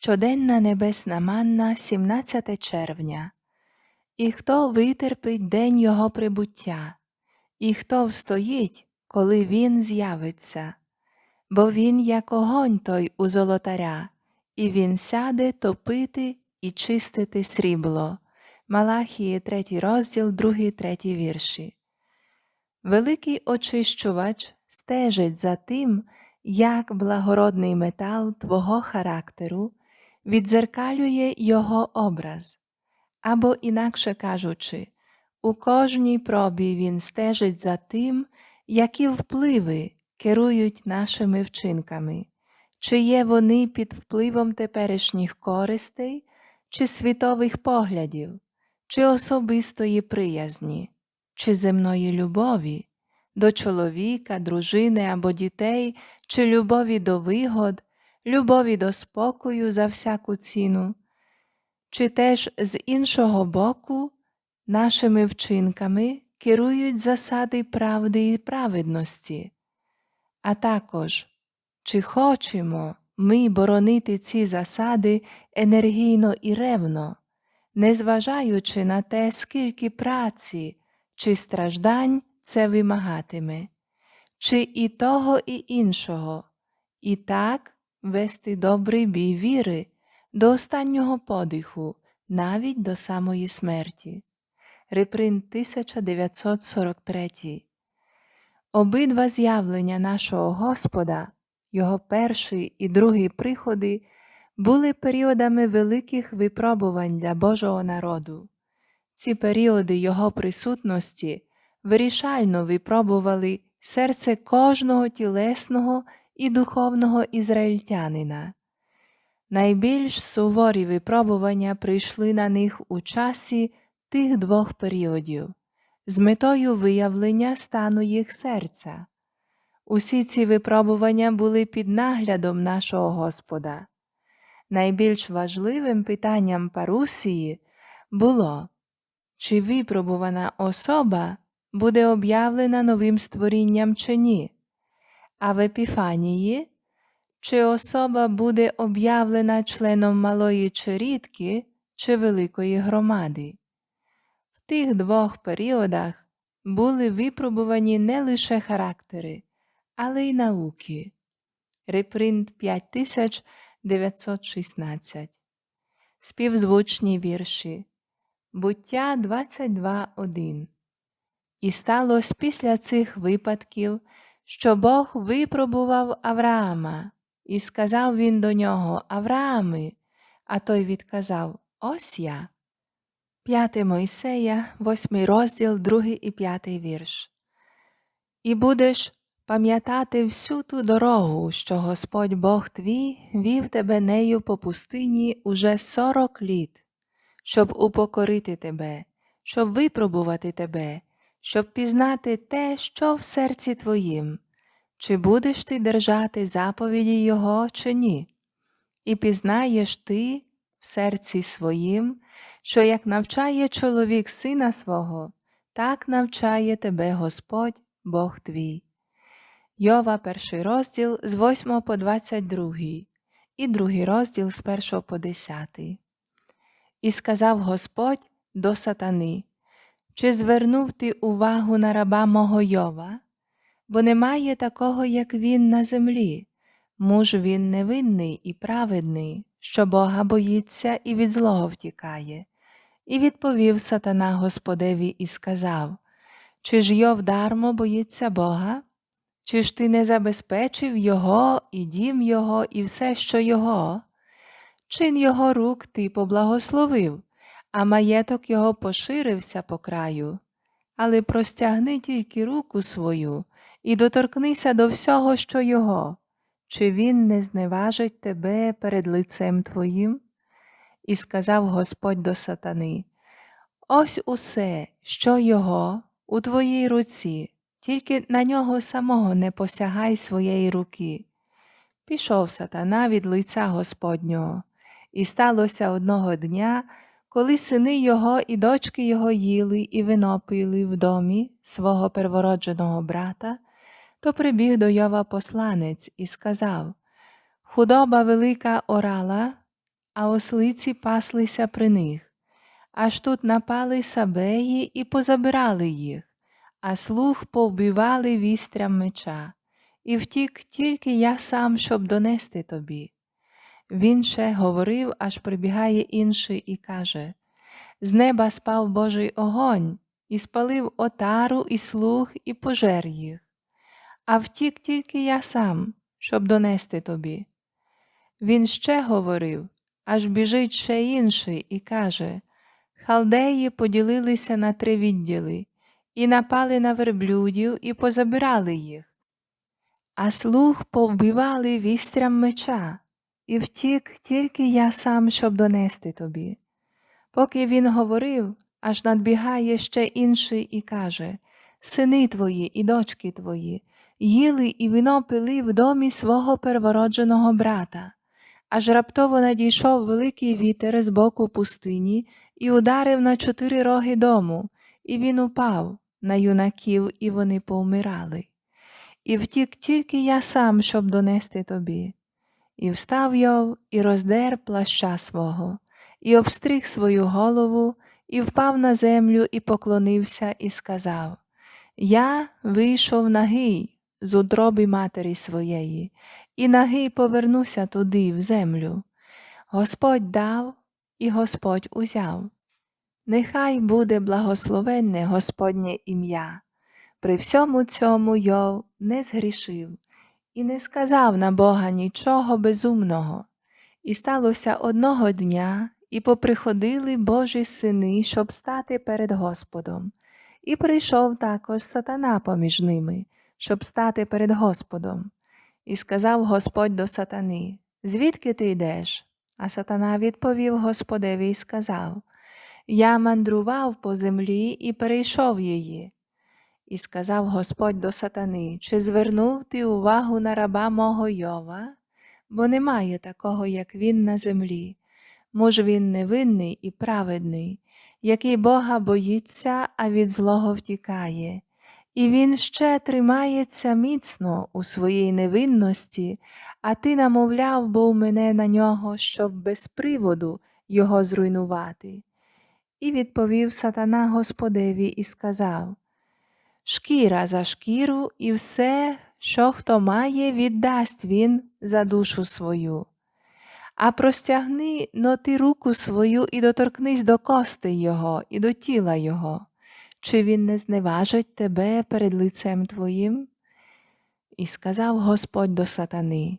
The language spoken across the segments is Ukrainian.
Щоденна небесна манна 17 червня. І хто витерпить день Його прибуття, і хто встоїть, коли Він з'явиться, бо Він як огонь той у золотаря, і Він сяде топити і чистити срібло. Малахії 3 розділ, 2, 3 вірші. Великий очищувач стежить за тим, як благородний метал твого характеру відзеркалює його образ, або, інакше кажучи, у кожній пробі він стежить за тим, які впливи керують нашими вчинками, чи є вони під впливом теперішніх користей, чи світових поглядів, чи особистої приязні, чи земної любові. До чоловіка, дружини або дітей, чи любові до вигод, любові до спокою за всяку ціну, чи теж з іншого боку нашими вчинками керують засади правди і праведності, а також чи хочемо ми боронити ці засади енергійно і ревно, незважаючи на те, скільки праці чи страждань це вимагатиме, чи і того, і іншого, і так вести добрий бій віри до останнього подиху, навіть до самої смерті. Репринт 1943 Обидва з'явлення нашого Господа, Його перший і другий приходи, були періодами великих випробувань для Божого народу. Ці періоди Його присутності вирішально випробували серце кожного тілесного і духовного ізраїльтянина. Найбільш суворі випробування прийшли на них у часі тих двох періодів з метою виявлення стану їх серця. Усі ці випробування були під наглядом нашого Господа. Найбільш важливим питанням парусії було, чи випробувана особа буде об'явлена новим створінням чи ні а в Епіфанії, чи особа буде об'явлена членом малої черідки чи великої громади. В тих двох періодах були випробувані не лише характери, але й науки. Репринт 5916 Співзвучні вірші Буття 22.1 І сталося після цих випадків що Бог випробував Авраама, і сказав він до нього Авраами, а той відказав Ось я. П'яте Мойсея, восьмий розділ, другий і п'ятий вірш. І будеш пам'ятати всю ту дорогу, що Господь Бог твій вів тебе нею по пустині уже сорок літ, щоб упокорити тебе, щоб випробувати тебе, щоб пізнати те, що в серці твоїм, чи будеш ти держати заповіді Його, чи ні, і пізнаєш ти в серці своїм, що як навчає чоловік сина свого, так навчає тебе Господь Бог твій. Йова, перший розділ з 8 по 22 і другий розділ з 1 по 10. І сказав Господь до сатани чи звернув ти увагу на раба мого Йова? Бо немає такого, як він на землі, муж він невинний і праведний, що Бога боїться і від злого втікає. І відповів сатана Господеві і сказав Чи ж Йов дармо боїться Бога? Чи ж ти не забезпечив Його, і дім Його, і все, що Його? Чин Його рук ти поблагословив, а маєток його поширився по краю, але простягни тільки руку свою і доторкнися до всього, що його, чи він не зневажить тебе перед лицем твоїм? І сказав Господь до сатани: Ось усе, що його у твоїй руці, тільки на нього самого не посягай своєї руки. Пішов сатана від лиця Господнього, і сталося одного дня коли сини його і дочки його їли і вино пили в домі свого первородженого брата, то прибіг до Йова посланець і сказав Худоба велика орала, а ослиці паслися при них. Аж тут напали сабеї і позабирали їх, а слуг повбивали вістрям меча, і втік тільки я сам, щоб донести тобі. Він ще говорив, аж прибігає інший і каже З неба спав Божий огонь, і спалив отару і слуг, і пожер їх. А втік тільки я сам, щоб донести тобі. Він ще говорив, аж біжить ще інший і каже Халдеї поділилися на три відділи, і напали на верблюдів і позабирали їх, а слуг повбивали вістрям меча, і втік тільки я сам, щоб донести тобі. Поки він говорив, аж надбігає ще інший і каже Сини твої і дочки твої, їли і вино пили в домі свого первородженого брата. Аж раптово надійшов великий вітер з боку пустині і ударив на чотири роги дому, і він упав на юнаків, і вони повмирали. І втік тільки я сам, щоб донести тобі. І встав Йов, і роздер плаща свого, і обстриг свою голову, і впав на землю, і поклонився, і сказав Я вийшов нагий з утроби матері своєї, і нагий повернуся туди, в землю. Господь дав, і Господь узяв. Нехай буде благословенне Господнє ім'я. При всьому цьому Йов не згрішив і не сказав на Бога нічого безумного. І сталося одного дня, і поприходили Божі сини, щоб стати перед Господом. І прийшов також сатана поміж ними, щоб стати перед Господом. І сказав Господь до сатани, Звідки ти йдеш? А сатана відповів Господеві і сказав Я мандрував по землі і перейшов її. І сказав Господь до сатани, чи звернув ти увагу на раба мого Йова? Бо немає такого, як він на землі. Муж він невинний і праведний, який Бога боїться, а від злого втікає. І він ще тримається міцно у своїй невинності, а ти намовляв був мене на нього, щоб без приводу його зруйнувати. І відповів сатана Господеві і сказав Шкіра за шкіру, і все, що хто має, віддасть він за душу свою. А простягни но ти руку свою і доторкнись до костей його і до тіла його, чи він не зневажить тебе перед лицем твоїм? І сказав Господь до сатани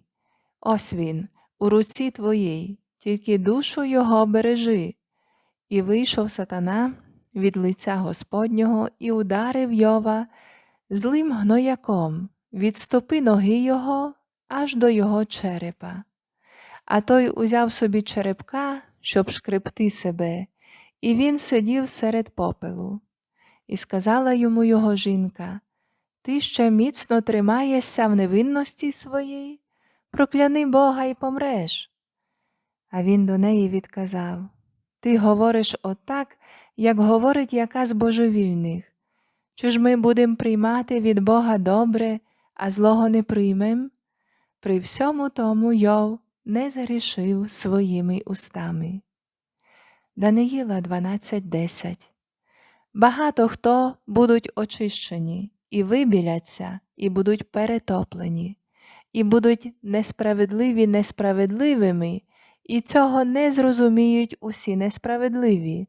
Ось він, у руці твоїй, тільки душу його бережи. І вийшов сатана від лиця Господнього і ударив Йова злим гнояком від стопи ноги його аж до його черепа. А той узяв собі черепка, щоб шкребти себе, і він сидів серед попелу. І сказала йому його жінка Ти ще міцно тримаєшся в невинності своїй, прокляни Бога і помреш. А він до неї відказав Ти говориш отак, як говорить яка з божевільних. Чи ж ми будемо приймати від Бога добре, а злого не приймем? При всьому тому Йов не згрішив своїми устами. Даниїла 12.10 Багато хто будуть очищені, і вибіляться, і будуть перетоплені, і будуть несправедливі несправедливими, і цього не зрозуміють усі несправедливі,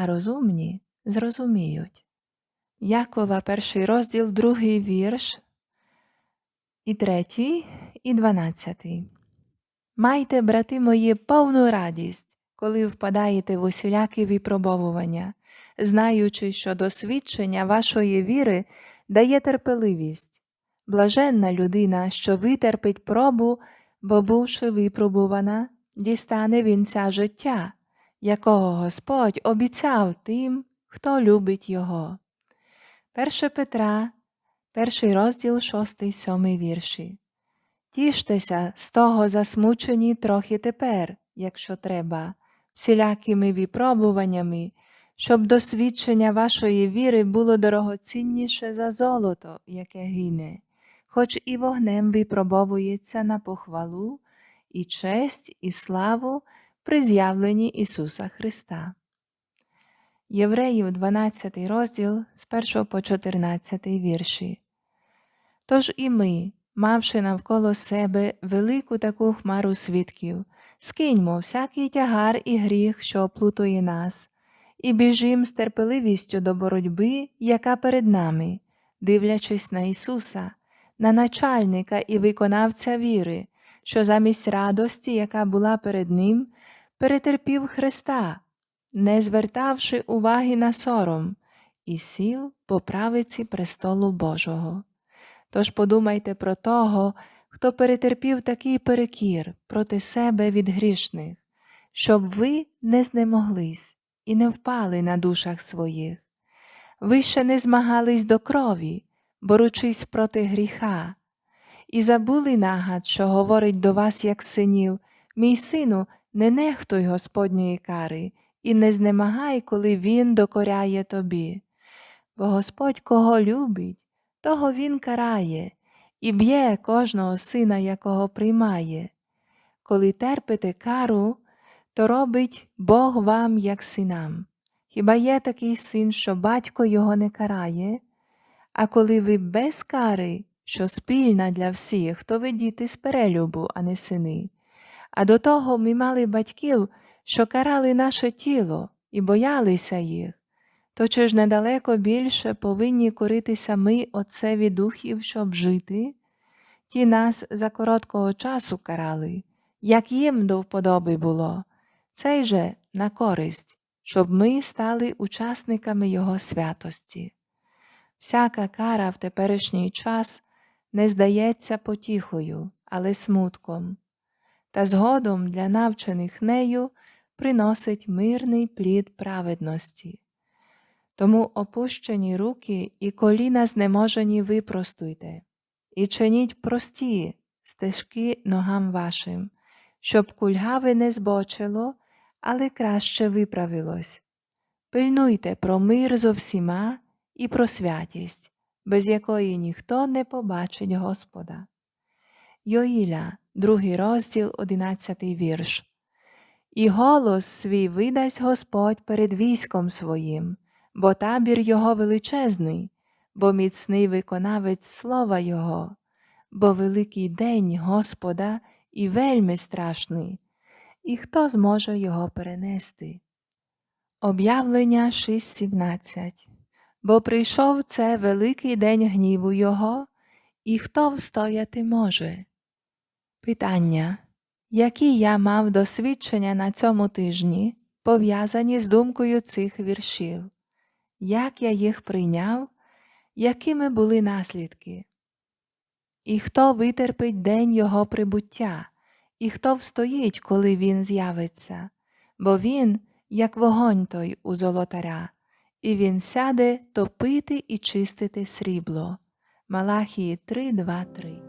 а розумні зрозуміють. Якова, перший розділ, другий вірш, і третій, і дванадцятий. Майте, брати мої, повну радість, коли впадаєте в усілякі випробовування, знаючи, що досвідчення вашої віри дає терпеливість. Блаженна людина, що витерпить пробу, бо, бувши випробувана, дістане вінця життя, якого Господь обіцяв тим, хто любить Його. 1 Петра, перший розділ, шостий, сьомий вірші. Тіштеся з того засмучені трохи тепер, якщо треба, всілякими випробуваннями, щоб досвідчення вашої віри було дорогоцінніше за золото, яке гине, хоч і вогнем випробовується на похвалу, і честь, і славу при з'явленні Ісуса Христа. Євреїв 12 розділ з 1 по 14 вірші. Тож і ми, мавши навколо себе велику таку хмару свідків, скиньмо всякий тягар і гріх, що оплутує нас, і біжим з терпеливістю до боротьби, яка перед нами, дивлячись на Ісуса, на начальника і виконавця віри, що замість радості, яка була перед Ним, перетерпів Христа, не звертавши уваги на сором, і сів по правиці престолу Божого. Тож подумайте про того, хто перетерпів такий перекір проти себе від грішних, щоб ви не знемоглись і не впали на душах своїх. Ви ще не змагались до крові, боручись проти гріха, і забули нагад, що говорить до вас, як синів, мій сину, не нехтуй Господньої кари, і не знемагай, коли Він докоряє тобі. Бо Господь кого любить, того Він карає і б'є кожного сина, якого приймає. Коли терпите кару, то робить Бог вам, як синам. Хіба є такий син, що батько його не карає? А коли ви без кари, що спільна для всіх, то ви діти з перелюбу, а не сини. А до того ми мали батьків, що карали наше тіло і боялися їх, то чи ж недалеко більше повинні коритися ми Отцеві духів, щоб жити? Ті нас за короткого часу карали, як їм до вподоби було, цей же на користь, щоб ми стали учасниками Його святості. Всяка кара в теперішній час не здається потіхою, але смутком, та згодом для навчених нею приносить мирний плід праведності. Тому опущені руки і коліна знеможені випростуйте, і чиніть прості стежки ногам вашим, щоб кульгаве не збочило, але краще виправилось. Пильнуйте про мир зо всіма і про святість, без якої ніхто не побачить Господа. Йоїля, другий розділ, одинадцятий вірш. І голос свій видасть Господь перед військом своїм, бо табір його величезний, бо міцний виконавець слова Його, бо великий день Господа і вельми страшний, і хто зможе його перенести? Об'явлення 6.17 Бо прийшов це великий день гніву Його, і хто встояти може? Питання які я мав досвідчення на цьому тижні, пов'язані з думкою цих віршів, як я їх прийняв, якими були наслідки, і хто витерпить день Його прибуття, і хто встоїть, коли Він з'явиться, бо Він, як вогонь той у золотаря, і він сяде топити і чистити срібло. Малахії 3, 2, 3